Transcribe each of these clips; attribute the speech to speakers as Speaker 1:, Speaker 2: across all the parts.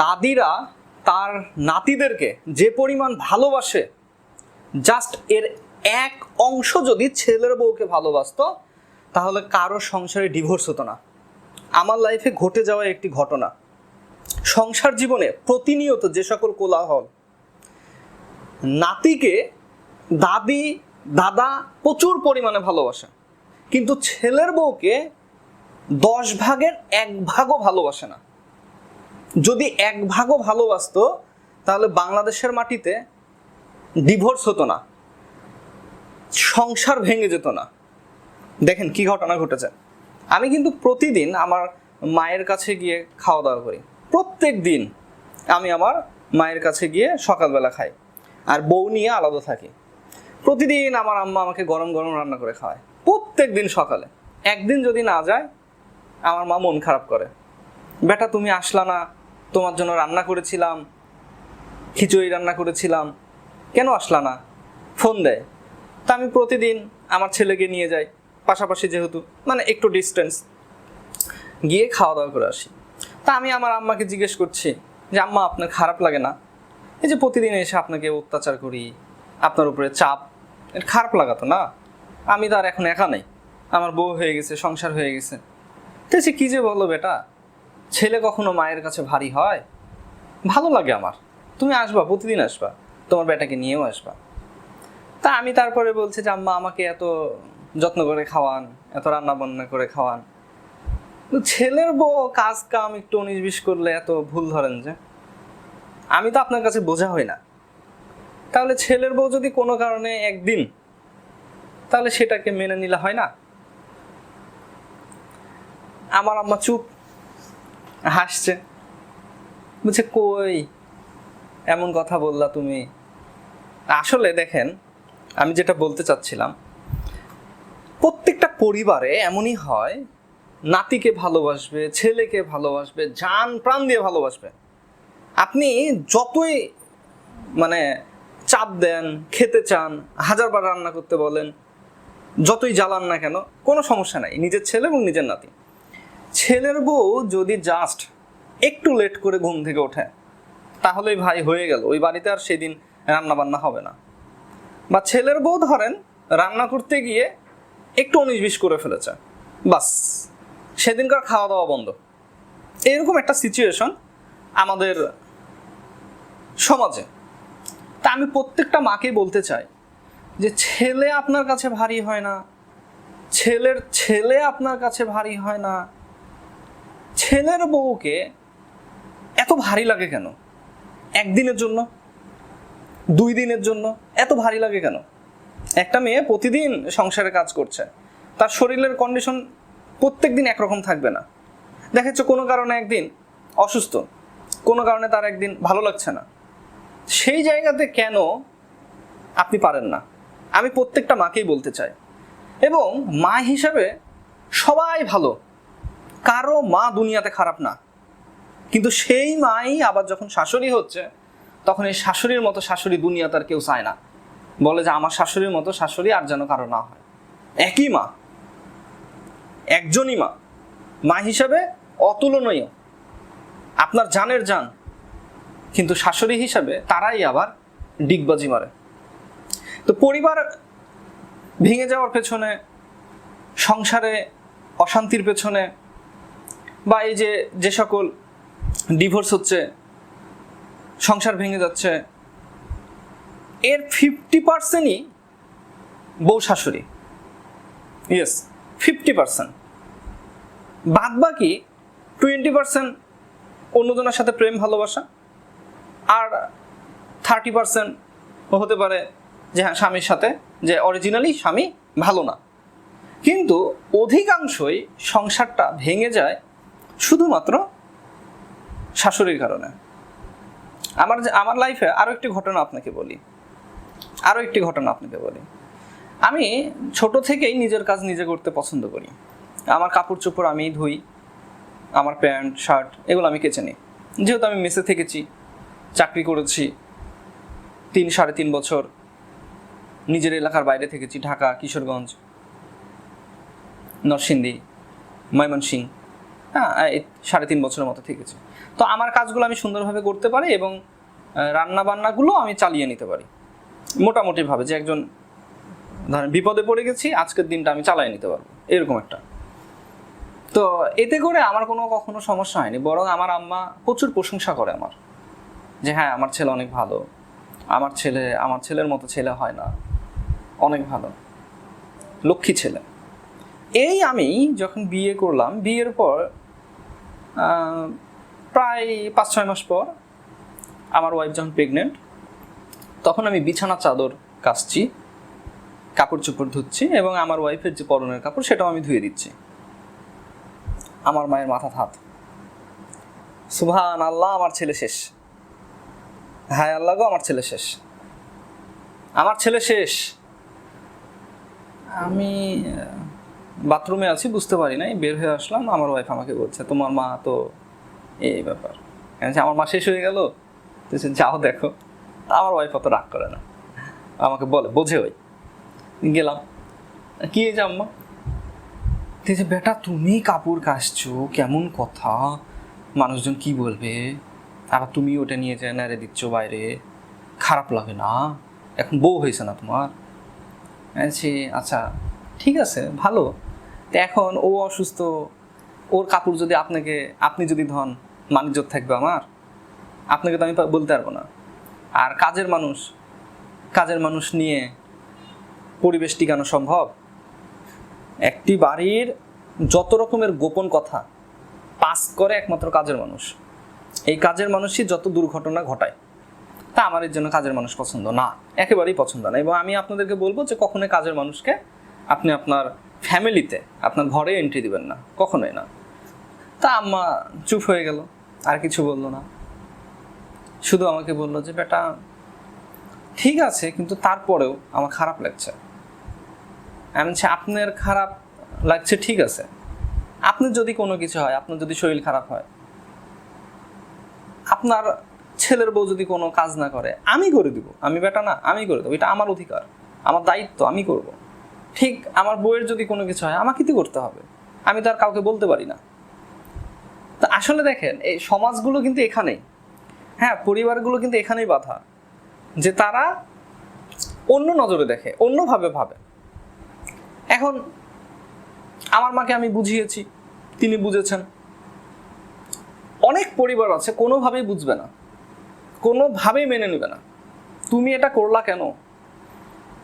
Speaker 1: দাদিরা তার নাতিদেরকে যে পরিমাণ ভালোবাসে জাস্ট এর এক অংশ যদি ছেলের বউকে ভালোবাসতো, তাহলে কারও সংসারে ডিভোর্স হতো না। আমার লাইফে ঘটে যাওয়া একটি ঘটনা। সংসার জীবনে প্রতিনিয়ত যে সকল কোলাহল, নাতিকে দাদি, দাদা প্রচুর পরিমাণে ভালোবাসে, কিন্তু ছেলের বউকে দশ ভাগের এক ভাগও ভালোবাসে না। যদি এক ভাগও ভালোবাসতো, তাহলে বাংলাদেশের মাটিতে ডিভোর্স হতো না। সংসার ভেঙে যেত না। দেখেন কি ঘটনা ঘটেছে। আমি কিন্তু প্রতিদিন আমার মায়ের কাছে গিয়ে খাওয়া দাওয়া করি। প্রত্যেক দিন আমি আমার মায়ের কাছে গিয়ে সকালবেলা খাই। আর বউ নিয়ে আলাদা থাকি। প্রতিদিন আমার আম্মা আমাকে গরম গরম রান্না করে খাওয়ায়। প্রত্যেক দিন সকালে। একদিন যদি না যায়, আমার মা মন খারাপ করে। বেটা, তুমি আসলা না তোমার জন্য রান্না করেছিলাম, খিচুড়ি রান্না করেছিলাম, কেন আসলা না? ফোন দেয়। তা আমি প্রতিদিন আমার ছেলেকে নিয়ে যাই, পাশাপাশি যেহেতু মানে একটু ডিস্টেন্স গিয়ে খাওয়া দাওয়া করে আসি। তা আমি আমার আম্মাকে জিজ্ঞেস করছি যে, আম্মা, আপনার খারাপ লাগে না? এই যে প্রতিদিন এসে আপনাকে অত্যাচার করি, আপনার উপরে চাপ খারাপ লাগাতো না? আমি তো আর এখন একা নেই। আমার বউ হয়ে গেছে, সংসার হয়ে গেছে। তো সে কী যে বলো বেটা? ছেলে কখনো মায়ের কাছে ভারী হয়? ভালো লাগে আমার। তুমি আসবা, প্রতিদিন আসবা। তোমার বেটাকে নিয়েও আসবা। তা আমি তারপরে বলছি যে, আম্মা, আমাকে এত যত্ন করে খাওয়ান, এত রান্না বান্না করে খাওয়ান। ছেলের বউ কাজ কাম একটু উনিশ করলে এত ভুল ধরেন যে, আমি তো আপনার কাছে বোঝা হই না। তাহলে ছেলের বউ যদি কোনো কারণে একদিন তাহলে সেটাকে মেনে নিলে হয় না? আমার আম্মা চুপ হাসছে। বলছে, কই? এমন কথা বললা তুমি। আসলে দেখেন, আমি যেটা বলতে চাচ্ছিলাম, প্রত্যেকটা পরিবারে এমনই হয়, নাতিকে ভালোবাসবে, ছেলেকে ভালোবাসবে, জান প্রাণ দিয়ে ভালোবাসবে। আপনি যতই মানে চাপ দেন, খেতে চান হাজারবার রান্না করতে বলেন, যতই জ্বালান না কেন, কোনো সমস্যা নাই, নিজের ছেলে এবং নিজের নাতি। ছেলের বউ যদি জাস্ট একটু লেট করে ঘুম থেকে ওঠে, তাহলেই ভাই হয়ে গেল। ওই বাড়িতে আর সেদিন রান্না বান্না হবে না। বা ছেলের বউ ধরেন, রান্না করতে গিয়ে একটু উনিশ বিশ করে ফেলেছে। বাস, সেদিনকার খাওয়া দাওয়া বন্ধ। এরকম একটা সিচুয়েশন আমাদের সমাজে। তা আমি প্রত্যেকটা মাকে বলতে চাই যে, ছেলে আপনার কাছে ভারী হয় না। ছেলের ছেলে আপনার কাছে ভারী হয় না। ছেলের বউকে এত ভারী লাগে কেন? একদিনের জন্য? দুই দিনের জন্য? এত ভারী লাগে কেন? একটা মেয়ে প্রতিদিন সংসারে কাজ করছে। তার শরীরের কন্ডিশন প্রত্যেক দিন একরকম থাকবে না। দেখা যাচ্ছে কোনো কারণে একদিন অসুস্থ, কোনো কারণে তার একদিন ভালো লাগছে না। সেই জায়গাতে কেন আপনি পারেন না? আমি প্রত্যেকটা মাকেই বলতে চাই। এবং মা হিসাবে সবাই ভালো। কারও মা দুনিয়াতে খারাপ না। কিন্তু সেই মাই আবার যখন শাশুড়ি হচ্ছে, তখন এই শাশুড়ির মতো শাশুড়ি দুনিয়াতে আর কেউ চায় না। বলে যে আমার শাশুড়ির মতো শাশুড়ি আর যেন কারও না হয়। একই মা। একজনই মা। মা হিসাবে অতুলনীয়। আপনার জানের জান। কিন্তু শাশুড়ি হিসাবে তারাই আবার ডিগবাজি মারে। তো পরিবার ভেঙে যাওয়ার পেছনে, সংসারে অশান্তির পেছনে বা এই যে যে সকল ডিভোর্স হচ্ছে, সংসার ভেঙে যাচ্ছে, এর ফিফটি পার্সেন্টই বউ শাশুড়ি। ইয়েস ফিফটি পার্সেন্ট বাদ বাকি টোয়েন্টি পার্সেন্ট অন্যজনের সাথে প্রেম, ভালোবাসা, আর থার্টি পার্সেন্ট হতে পারে যে হ্যাঁ স্বামীর সাথে, যে অরিজিনালি স্বামী ভালো না। কিন্তু অধিকাংশই সংসারটা ভেঙে যায় শুধুমাত্র শাশুড়ির কারণে। আমার যে আমার লাইফে আরও একটি ঘটনা আপনাকে বলি। আরও একটি ঘটনা আপনাকে বলি। আমি ছোট থেকেই নিজের কাজ নিজে করতে পছন্দ করি। আমার কাপড় চোপড় আমি ধুই, আমার প্যান্ট, শার্ট এগুলো আমি কেচে নিই। যেহেতু আমি মেসে থেকেছি, চাকরি করেছি, তিন, সাড়ে তিন বছর নিজের এলাকার বাইরে থেকেছি, ঢাকা, কিশোরগঞ্জ, নরসিংদী ময়মনসিং হ্যাঁ সাড়ে তিন বছরের মতো থেকেছি তো আমার কাজগুলো আমি সুন্দরভাবে করতে পারি এবং রান্না বান্নাগুলো আমি চালিয়ে নিতে পারি। মোটামুটিভাবে যে একজন, ধরেন বিপদে পড়ে গেছি, আজকের দিনটা আমি চালিয়ে নিতে পারব, এরকম একটা। তো এতে করে আমার কোনো কখনো সমস্যা হয়নি, বরং আমার আম্মা প্রচুর প্রশংসা করে আমার। যে হ্যাঁ আমার ছেলে অনেক ভালো। আমার ছেলে, আমার ছেলের মতো ছেলে হয় না। অনেক ভালো। লক্ষ্মী ছেলে। এই আমি যখন বিয়ে করলাম, বিয়ের পর প্রায় পাঁচ ছয় মাস পর আমার ওয়াইফ যখন প্রেগনেন্ট তখন আমি বিছানা চাদর কাচছি কাপড় চোপড় ধুচ্ছি এবং আমার ওয়াইফের যে পরনের কাপড় সেটাও আমি ধুয়ে দিচ্ছি। আমার মায়ের মাথা হাত। সুভান আল্লাহ আমার ছেলে শেষ। হ্যাঁ আল্লাহ গো, আমার ছেলে শেষ। আমার ছেলে শেষ। আমি বাথরুমে আছি, বুঝতে পারি নাই, বের হয়ে আসলাম, আমার ওয়াইফ আমাকে বলছে, তোমার মা তো এই ব্যাপার। আমার মা শেষ হয়ে গেল? যাও দেখো। আমার ওয়াইফ অত রাগ করে না। আমাকে বলে, বোঝে ওই। গেলাম। কি এই যে আম্মা যে বেটা, তুমি কাপড় কাচছো, কেমন কথা? মানুষজন কি বলবে? আবার তুমি ওটা নিয়ে যায় নেড়ে দিচ্ছ বাইরে, খারাপ লাগে না? এখন বউ হয়েছে না তোমার? আচ্ছা ঠিক আছে, ভালো। এখন ও অসুস্থ, ওর কাপড় যদি আপনাকে, আপনি যদি ধন মানিজ্যত থাকবে আমার, আপনাকে তো আমি বলতে পারব না। আর কাজের মানুষ কাজের মানুষ নিয়ে পরিবেশ টিকানো সম্ভব? একটি বাড়ির যত রকমের গোপন কথা, পাস করে একমাত্র কাজের মানুষ। এই কাজের মানুষই যত দুর্ঘটনা ঘটায়, তা আমার এর জন্য কাজের মানুষ পছন্দ না। একেবারেই পছন্দ না। এবং আমি আপনাদেরকে বলব যে কখনোই কাজের মানুষকে আপনি আপনার ফ্যামিলিতে আপনার ঘরে এন্ট্রি দিবেন না কখনোই না। তা আম্মা চুপ হয়ে গেল আর কিছু বলল না। শুধু আমাকে বলল যে বেটা ঠিক আছে কিন্তু তারপরেও আমার খারাপ লাগছে। আমি বলছি, আপনার খারাপ লাগছে ঠিক আছে। আপনার যদি কোনো কিছু হয় আপনার যদি শরীর খারাপ হয় আপনার ছেলের বউ যদি কোনো কাজ না করে আমি করে দিব। আমি বেটা না আমি করে দেবো। এটা আমার অধিকার আমার দায়িত্ব আমি করব। ঠিক আমার বইয়ের যদি কোনো কিছু হয়, আমাকে তো করতে হবে। আমি তো আর কাউকে বলতে পারি না। তা আসলে দেখেন, এই সমাজগুলো কিন্তু এখানেই। হ্যাঁ পরিবারগুলো কিন্তু এখানেই বাধা। যে তারা অন্য নজরে দেখে, অন্যভাবে ভাবে। এখন আমার মাকে আমি বুঝিয়েছি, তিনি বুঝেছেন। অনেক পরিবার আছে, কোনোভাবেই বুঝবে না। কোনোভাবেই মেনে নেবে না। তুমি এটা করলা কেন?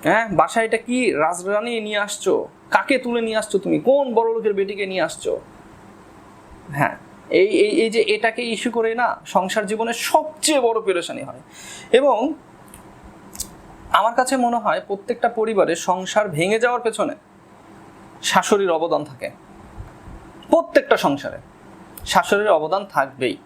Speaker 1: হ্যাঁ বাসায় এটা কি রাজরানী নিয়ে আসছো? কাকে তুলে নিয়ে আসছো তুমি? কোন বড় লোকের বেটিকে নিয়ে আসছো? হ্যাঁ এই এই এই যে এটাকে ইস্যু করে না, সংসার জীবনের সবচেয়ে বড় পেরেশানি হয়। এবং আমার কাছে মনে হয় প্রত্যেকটা পরিবারে সংসার ভেঙে যাওয়ার পেছনে শাশুড়ির অবদান থাকে। প্রত্যেকটা সংসারে শাশুড়ির অবদান থাকবেই।